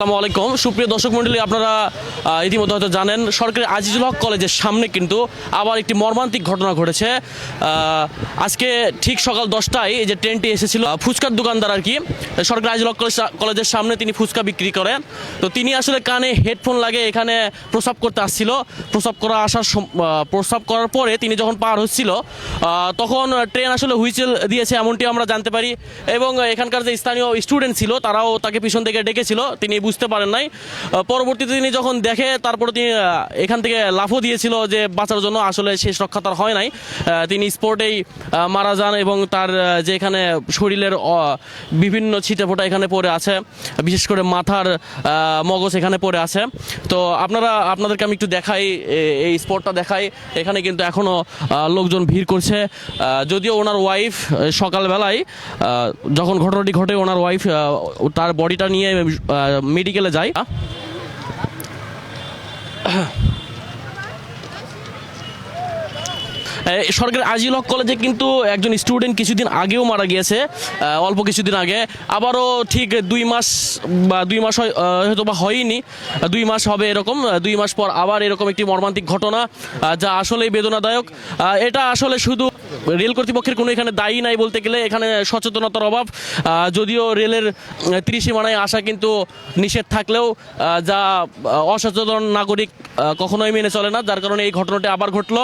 আসসালামু আলাইকুম। সুপ্রিয় দর্শক মণ্ডলী আপনারা ইতিমধ্যে হয়তো জানেন, সরকারি আজিজুল হক কলেজের সামনে কিন্তু আবার একটি মর্মান্তিক ঘটনা ঘটেছে। আজকে ঠিক সকাল দশটায় এই যে ট্রেনটি এসেছিল ফুচকার দোকানদার আর কি, সরকারি আজিজুল হক কলেজ- কলেজের সামনে তিনি ফুচকা বিক্রি করেন। তো তিনি আসলে কানে হেডফোন লাগে এখানে প্রসাব করতে আসছিল। প্রসাব করা আসার প্রসাব করার পরে তিনি যখন পার হচ্ছিল তখন ট্রেন আসলে হুইচেল দিয়েছে এমনটি আমরা জানতে পারি। এবং এখানকার যে স্থানীয় স্টুডেন্ট ছিল, তারাও তাকে পিছন থেকে ডেকেছিল। তিনি বুঝতে পারেন নাই। পরবর্তীতে তিনি যখন দেখে, তারপরে তিনি এখান থেকে লাফও দিয়েছিল যে বাঁচার জন্য, আসলে শেষ রক্ষা তার হয় নাই। তিনি স্পোর্টেই মারা যান এবং তার যে এখানে শরীরের বিভিন্ন ছিটে ফোটা এখানে পড়ে আছে, বিশেষ করে মাথার মগজ এখানে পড়ে আছে। তো আপনারা, আপনাদেরকে আমি একটু দেখাই এই স্পটটা দেখাই। এখানে কিন্তু এখনও লোকজন ভিড় করছে। যদিও ওনার ওয়াইফ সকালবেলায় যখন ঘটনাটি ঘটে, ওনার ওয়াইফ তার বডিটা নিয়ে মেডিকেলে যায় এই সরকারি আজিল হক কলেজে কিন্তু একজন স্টুডেন্ট কিছুদিন আগেও মারা গিয়েছে অল্প কিছুদিন আগে। আবারও ঠিক দুই মাস বা দুই মাস হয়- হয়তো বা হয়নি, দুই মাস হবে এরকম দুই মাস পর আবার এরকম একটি মর্মান্তিক ঘটনা যা আসলেই বেদনাদায়ক। এটা আসলে শুধু রেল কর্তৃপক্ষের কোনো এখানে দায়ী নাই বলতে গেলে, এখানে সচেতনতার অভাব। যদিও রেলের ত্রিসীমানায় আসা কিন্তু নিষেধ থাকলেও যা অসচেতন নাগরিক কখনোই মেনে চলে না। যার কারণে এই ঘটনাটি আবার ঘটলো।